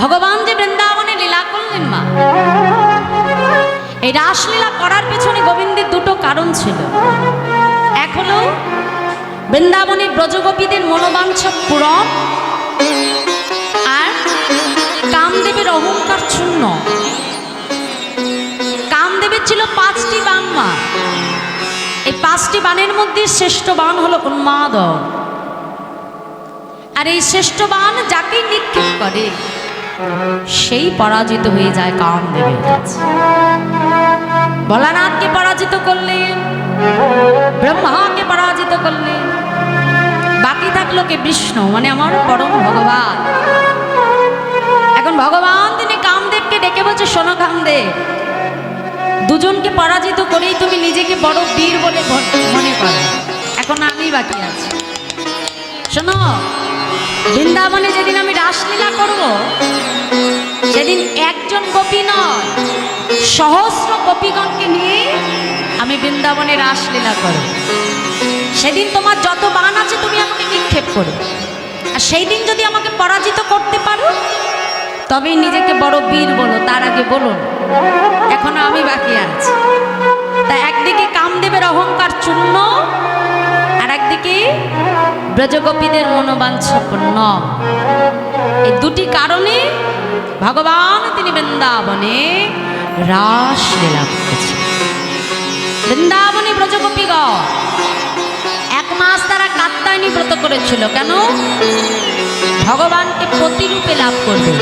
ভগবান যে বৃন্দাবনে লীলা করলেন মা। এই রাসলীলা করার পেছনে গোবিন্দের দুটো কারণ ছিল। এক হলো, বৃন্দাবনের ব্রজগোপীদের মনোবাঞ্ছা পূরণ আর কামদেবের অহংকার শূন্য কামদেবের ছিল পাঁচটি বান মা। এই পাঁচটি বানের মধ্যে শ্রেষ্ঠ বান হলো উন্মাদ আর এই শ্রেষ্ঠ বান যাকেই নিক্ষেপ করে সেই পরাজিত হয়ে যায় কামদেবের কাছে ভোলানাথকে পরাজিত করলেন ব্রহ্মাকে পরাজিত করলেন বাকি থাকল কে বিষ্ণু মানে আমার পরম ভগবান। এখন ভগবান তিনি কামদেবকে ডেকে বলছে, শোনো কামদেব, দুজনকে পরাজিত করেই তুমি নিজেকে বড় বীর বলে মনে করো। এখন আমি বাকি আছি। শোনো বৃন্দাবনে যেদিন আমি রাসলীলা করব, সেদিন একজন গোপী নয়, সহস্র গোপীগণকে নিয়ে আমি বৃন্দাবনে রাসলীলা করব। সেদিন তোমার যত বান আছে তুমি আমাকে নিক্ষেপ করো। আর সেই দিন যদি আমাকে পরাজিত করতে পারো, তবেই নিজেকে বড় বীর বলো, তার আগে বলো না। এখনও আমি বাকি আছি। তা একদিকে কামদেবের অহংকার চূর্ণ একদিকে ব্রজগোপীদের মনোবাঞ্ছপূর্ণ। এই দুটি কারণে ভগবান তিনি বৃন্দাবনে রাস লীলা করেছেন। বৃন্দাবনে ব্রজগোপীগণ এক মাস তারা কাত্তায়নী ব্রত করেছিল। কেন? ভগবানকে প্রতিরূপে লাভ করবে।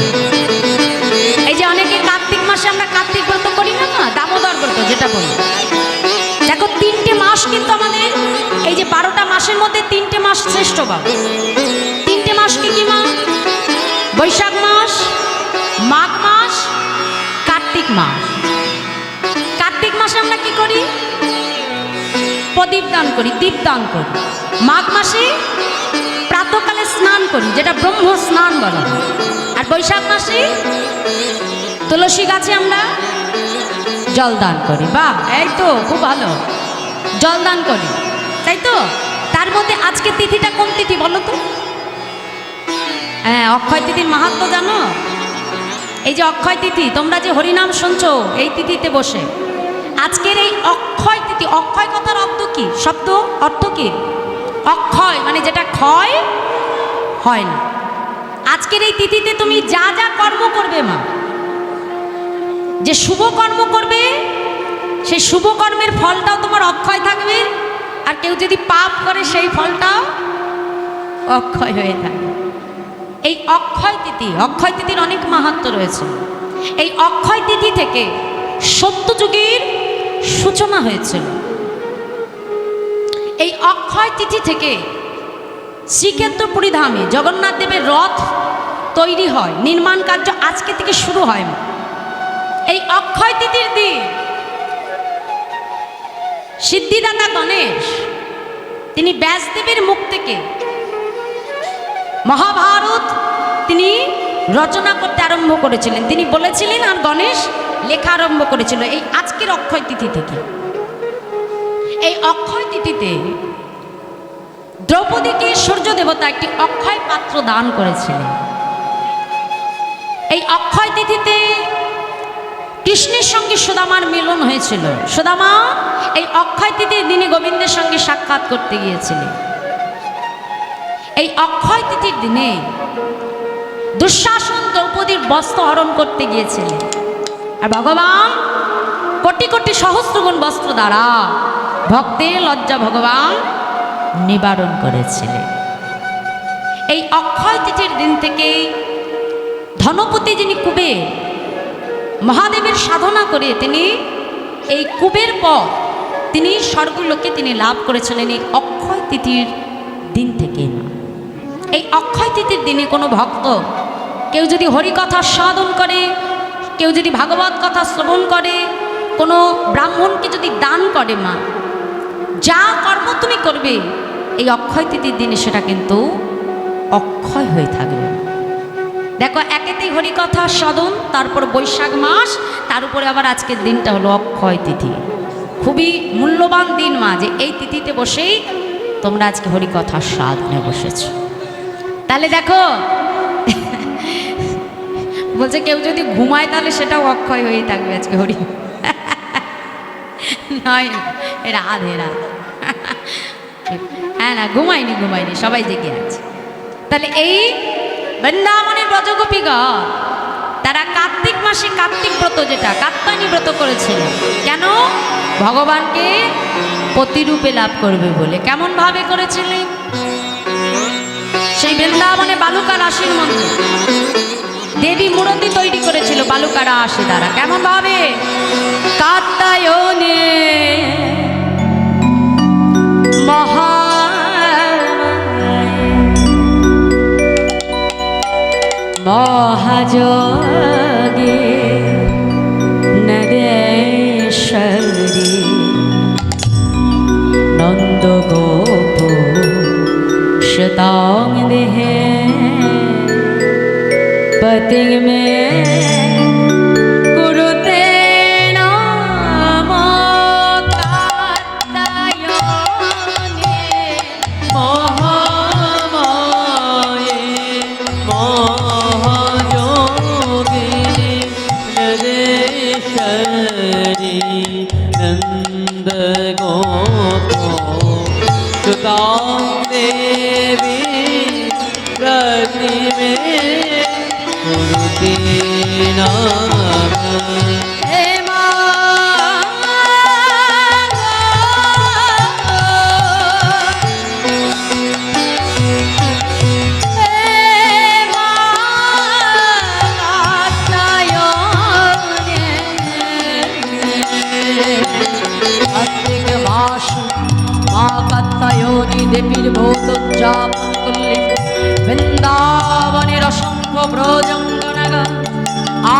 এই যে অনেকে কার্তিক মাসে আমরা কার্তিক ব্রত করি না না দামোদর ব্রত, যেটা বলি। দেখো, তিনটে মাস কিন্তু আমাদের এই যে বারোটা মাসের মধ্যে তিনটে মাস শ্রেষ্ঠ বাবা। তিনটে মাস কি মাস বৈশাখ মাস, মাঘ মাস, কার্তিক মাস। কার্তিক মাসে আমরা কি করি? প্রদীপ দান করি, দীপ দান করি। মাঘ মাসে প্রাতকালে স্নান করি, যেটা ব্রহ্ম স্নান বলা। আর বৈশাখ মাসে তুলসী গাছে আমরা জল দান করি। বাহ, এই তো, খুব ভালো। জল দান করি, তাই তো? তার মধ্যে আজকে তিথিটা কোন তিথি বলো তো? হ্যাঁ অক্ষয় তিথির মাহাত্ম জানো? এই যে অক্ষয় তিথি, তোমরা যে হরিনাম শুনছো, এই তিথিতে বসে। আজকের এই অক্ষয় তিথি, অক্ষয় কথার অর্থ কি? শব্দ, অর্থ কি? অক্ষয় মানে যেটা ক্ষয়, হয় না। আজকের এই তিথিতে তুমি যা যা কর্ম করবে মা যে শুভ কর্ম করবে, সেই শুভ কর্মের ফলটাও তোমার অক্ষয় থাকবে। আর কেউ যদি পাপ করে, সেই ফলটাও অক্ষয় হয়ে থাকবে এই অক্ষয় তিথি, অক্ষয় তিথির অনেক মাহাত্ম রয়েছে। এই অক্ষয় তিথি থেকে সত্যযুগের সূচনা হয়েছিল এই অক্ষয় তিথি থেকে শ্রীক্ষেত্রপুরী ধামে জগন্নাথ দেবের রথ তৈরি হয়, নির্মাণ কার্য আজকে থেকে শুরু হয়। এই অক্ষয় তিথির দিন সিদ্ধিদাতা গণেশ, তিনি ব্যাসদেবের মুখ থেকে মহাভারত তিনি রচনা করতে আরম্ভ করেছিলেন। তিনি বলেছিলেন, আর গণেশ লেখা আরম্ভ করেছিল এই আজকের অক্ষয় তিথি থেকে। এই অক্ষয় তিথিতে দ্রৌপদীকে সূর্য দেবতা একটি অক্ষয় পাত্র দান করেছিলেন। এই অক্ষয় তিথিতে কৃষ্ণের সঙ্গে সুদামার মিলন হয়েছিল। সুদামা এই অক্ষয় তিথির দিনে গোবিন্দের সঙ্গে সাক্ষাৎ করতে গিয়েছিলেন। এই অক্ষয় তিথির দিনে দুঃশাসন দ্রৌপদীর বস্ত্র হরণ করতে গিয়েছিলেন। আর ভগবান কোটি কোটি সহস্রগুণ বস্ত্র দ্বারা ভক্তের লজ্জা ভগবান নিবারণ করেছিলেন। এই অক্ষয় তিথির দিন থেকে ধনপতি যিনি কুবের মহাদেবের সাধনা করে তিনি এই কুবের পর তিনি স্বর্গলোকে তিনি লাভ করেছিলেন এই অক্ষয় তিথির দিন থেকে। এই অক্ষয় তিথির দিনে কোনো ভক্ত কেউ যদি হরিকথা সাধন করে, কেউ যদি ভাগবত কথা শ্রবণ করে, কোনো ব্রাহ্মণকে যদি দান করে মা, যা কর্ম তুমি করবে, এই অক্ষয় তিথির দিনে সেটা কিন্তু অক্ষয় হয়ে থাকবে। দেখো একেতেই হরিকথা, সদন, তারপর বৈশাখ মাস, তার উপরে আবার আজকের দিনটা হলো অক্ষয় তিথি। খুবই মূল্যবান দিন মা, যে এই তিথিতে বসেই তোমরা আজকে হরিকথার স্বাদ নিয়ে বসেছ। তাহলে দেখো, বলছে কেউ যদি ঘুমায় তাহলে সেটাও অক্ষয় হয়েই থাকবে আজকে হরি। নয়, রাধে রাধে। হ্যাঁ না, ঘুমায়নি ঘুমায়নি, সবাই জেগে আছে। তাহলে এই বৃন্দাবনের ব্রজগোপীগণ, তারা কার্তিক মাসে কার্তিক ব্রত যেটা কাত্তায়নী ব্রত করেছিল। কেন? ভগবানকে প্রতিরূপে লাভ করবে বলে। কেমন ভাবে করেছিলেন সেই বৃন্দাবনে বালুকা রাশির মধ্যে দেবী মূর্তি তৈরি করেছিল বালুকা রাশি দ্বারা। কেমন ভাবে কাত্তায়নে অহাজগে নরেশ্বরী নন্দ গোপ শতাং দেহে পতিং মে বৃন্দাবনের অসংখ্য ব্রজঙ্গনাগা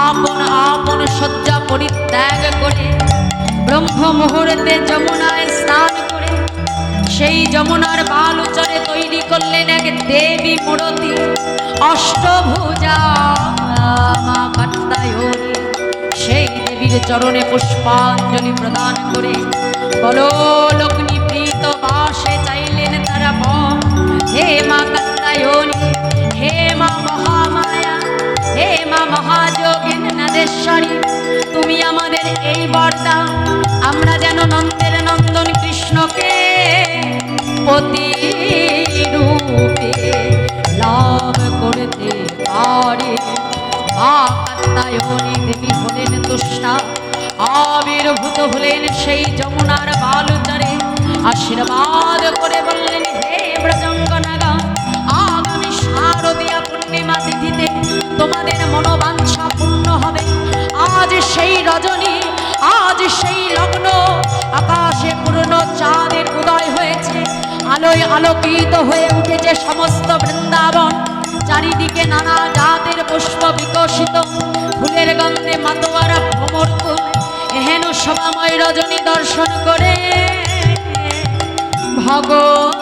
আপন আপন শয্যা পরিত্যাগ করে ব্রহ্ম মুহূর্তে যমুনায় স্নান করে, সেই যমুনার বালুচরে তৈরি করলেন এক দেবী মূরতি। অষ্টভুজা সেই দেবীর চরণে পুষ্পাঞ্জলি প্রদান করে বলো লগ্নি প্রীত বাসে তুমি আমাদের এই আমরা যেন নন্দের নন্দন কৃষ্ণকে পতি রূপে লাভ করতে পারি। মা দেবী হলেন তুষ্টা, আবির্ভূত হলেন সেই যমুনার বালুচরে। আশীর্বাদ করে বললেন আলোয় আলোকিত হয়ে উঠেছে সমস্ত বৃন্দাবন। চারিদিকে নানা জাতের পুষ্প বিকশিত। ফুলের গন্ধে মাতোয়ারা ভ্রমর এহেন সভাময় রজনী দর্শন করে ভগবান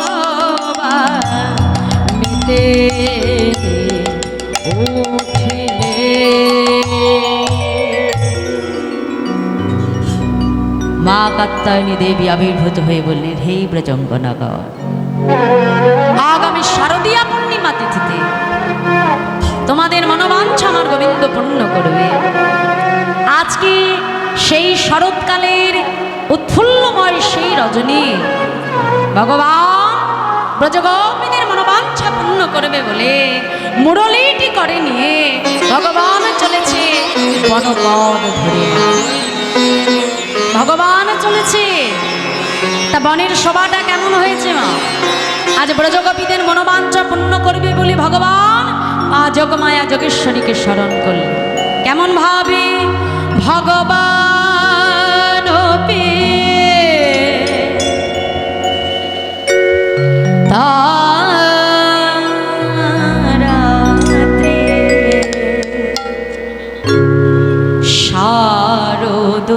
মা কাত্তায়নী দেবী আবির্ভূত হয়ে বললেন, হে ব্রজঙ্গনগর আগামী শারদীয়া পূর্ণিমা তিথিতে তোমাদের মনোবাঞ্ছা আমার গোবিন্দ পূর্ণ করবে। আজকে সেই শরৎকালের উৎফুল্লময় সেই রজনী ভগবান ব্রজগোপীদের মনোবাঞ্ছা পূর্ণ করবে বলে মুরলীটি করে নিয়ে ভগবান চলেছে ভগবান চলেছে। তা বনের সভাটা কেমন হয়েছে মা? আজ ব্রজগোপীদের মনোবাঞ্ছা পূর্ণ করবে বলে ভগবান। যোগমায়া যোগেশ্বরীকে স্মরণ করলেন কেমন ভাবে? ভগবান তারাতে শারদ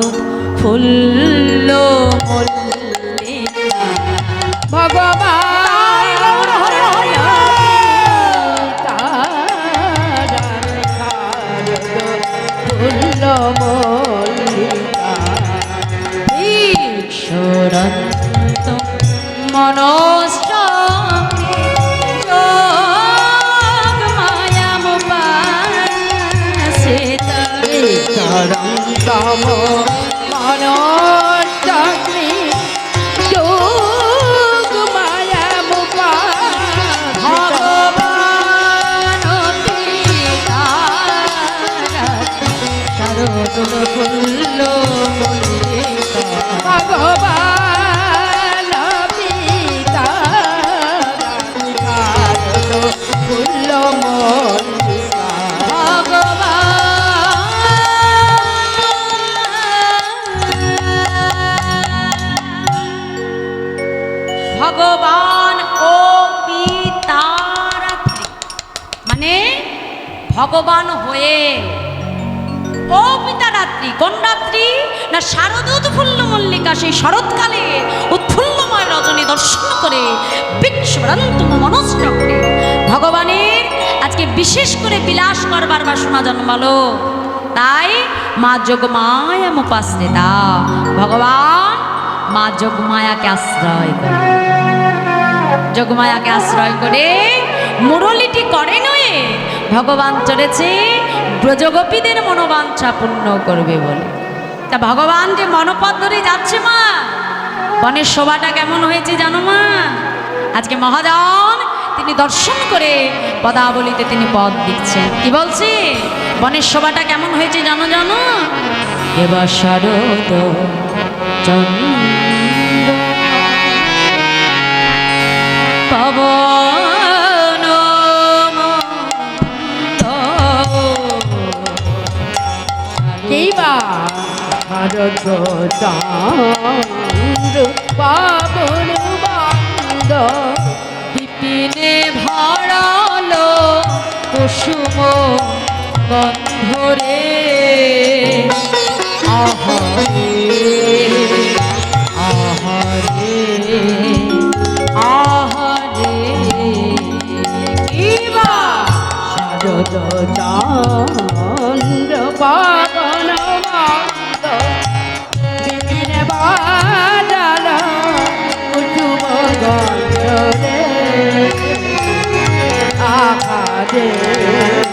ও কোন রাত্রি? না শারদ উৎফুল্ল মল্লিকা সেই শরৎকালে উৎফুল্লময় রজনী দর্শন করে বিশ্বরান্তম মনস্চক্রে ভগবানের আজকে বিশেষ করে বিলাস করবার বাসনা জন্মালো। তাই মা যোগমায়া মুপাশ্রিতা। ভগবান মা যোগমায়াকে আশ্রয় করে। যোগমায়াকে আশ্রয় করে মুরলিটি করে নয়ে ভগবান চলেছে ব্রজগোপীদের মনোবাঞ্ছা পূর্ণ করবে বলে। তা ভগবান যে মনপদ ধরে যাচ্ছে মা। বনের শোভাটা কেমন হয়েছে জানো মা? আজকে মহাজন তিনি দর্শন করে পদাবলিতে তিনি পদ দিচ্ছেন। কি বলছি? বনের শোভাটা কেমন হয়েছে জানো জানো? এবার শারদ চন্দ্র। ভারত চান্দ্র পাবন বান্দ বিপিনে ভরালো কুসুম গন্ধরে। আহারে લાગે.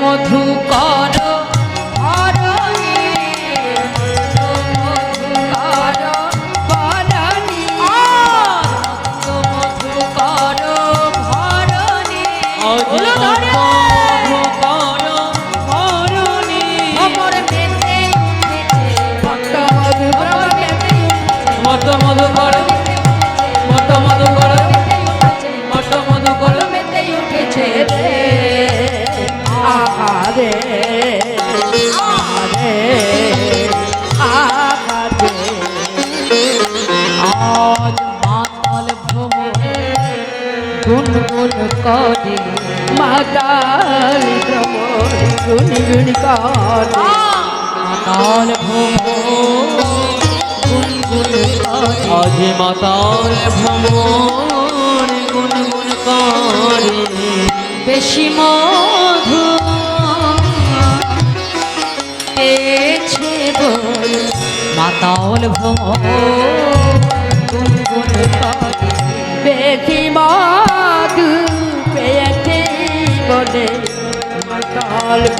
মধু কর গুনগুন করে। মাতাল ভ্রমণ গুনি গুনি মাতাল ভ্রমণ, গুনগুন করে। মাতাল ভ্রমণ গুন গুন করে। বেশি মধু পেয়েছে বল মাতাল ভ্রমণ।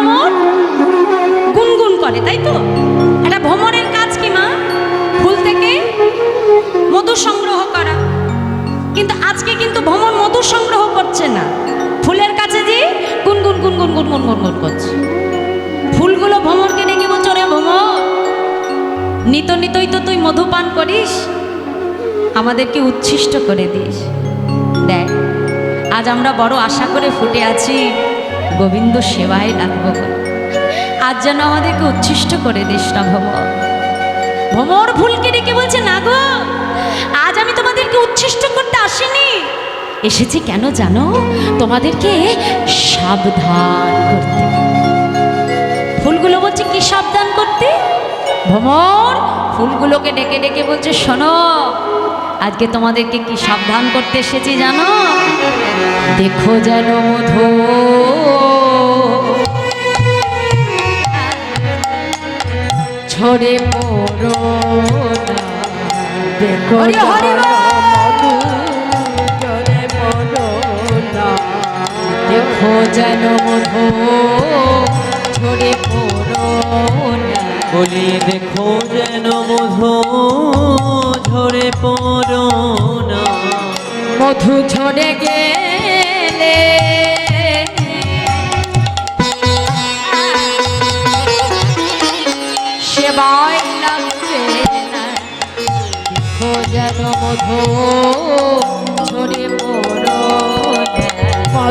ভ্রমর গুনগুন করে, তাই তো? একটা ভ্রমরের কাজ কি, মা? ফুল থেকে মধু সংগ্রহ করা। কিন্তু আজকে কিন্তু ভ্রমণ মধু সংগ্রহ করছে না। ফুলের কাছে যে গুনগুন গুনগুন গুনগুন গুনগুন করছে। ফুলগুলো ভ্রমরকে ডেকে বলছো রে ভ্রমর নিত, নিতই তো তুই মধু পান করিস। আমাদেরকে উচ্ছিষ্ট করে দিস। দেখ, আজ আমরা বড় আশা করে ফুটে আছি। গোবিন্দ সেবায় লাগবো আজ যেন আমাদেরকে উচ্ছিষ্ট করে দিস না ভ্রমর ভ্রমর ফুলকে ডেকে বলছে, না গো, আজ আমি তোমাদেরকে উচ্ছিষ্ট করতে আসিনি। এসেছি কেন জানো? তোমাদেরকে সাবধান করতে। ফুলগুলো বলছে, কি সাবধান করতে? ভ্রমর ফুলগুলোকে ডেকে ডেকে বলছে, শোনো, আজকে তোমাদেরকে কি সাবধান করতে এসেছি জানো? দেখো যেন মধু ছড়ে পড়ো না। দেখো হরি পড়ো না। দেখো যেন ছড়ে পড়ো না। বলি দেখো যেন মধু ঝরে পড়ো না। মধু ঝরে গেলে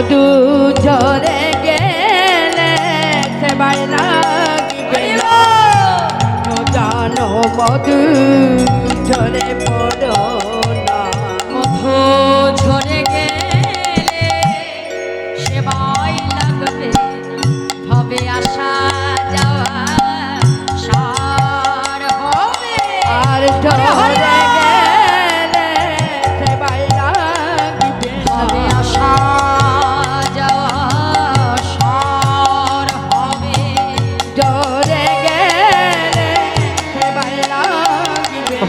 মধু ঝরে গেলে সেবাই লাগবে। জানো মধু ঝরে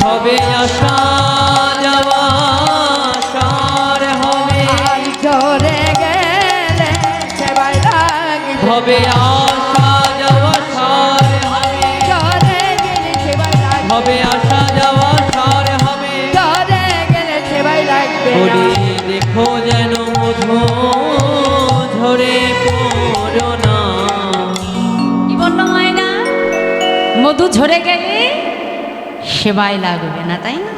হবে আসা যাওয়া সার হবে। গেলে সেবাই হবে আসা যাওয়া সার হবে। গেলে সেবাই হবে আসা যাওয়া সার হবে। ঝরে গেলে সেবাই লাগবে। দেখো যেন মধু ঝরে পড়ো না। কি বলল মায়না মধু ঝরে গেলে সেবাই লাগবে না তাই না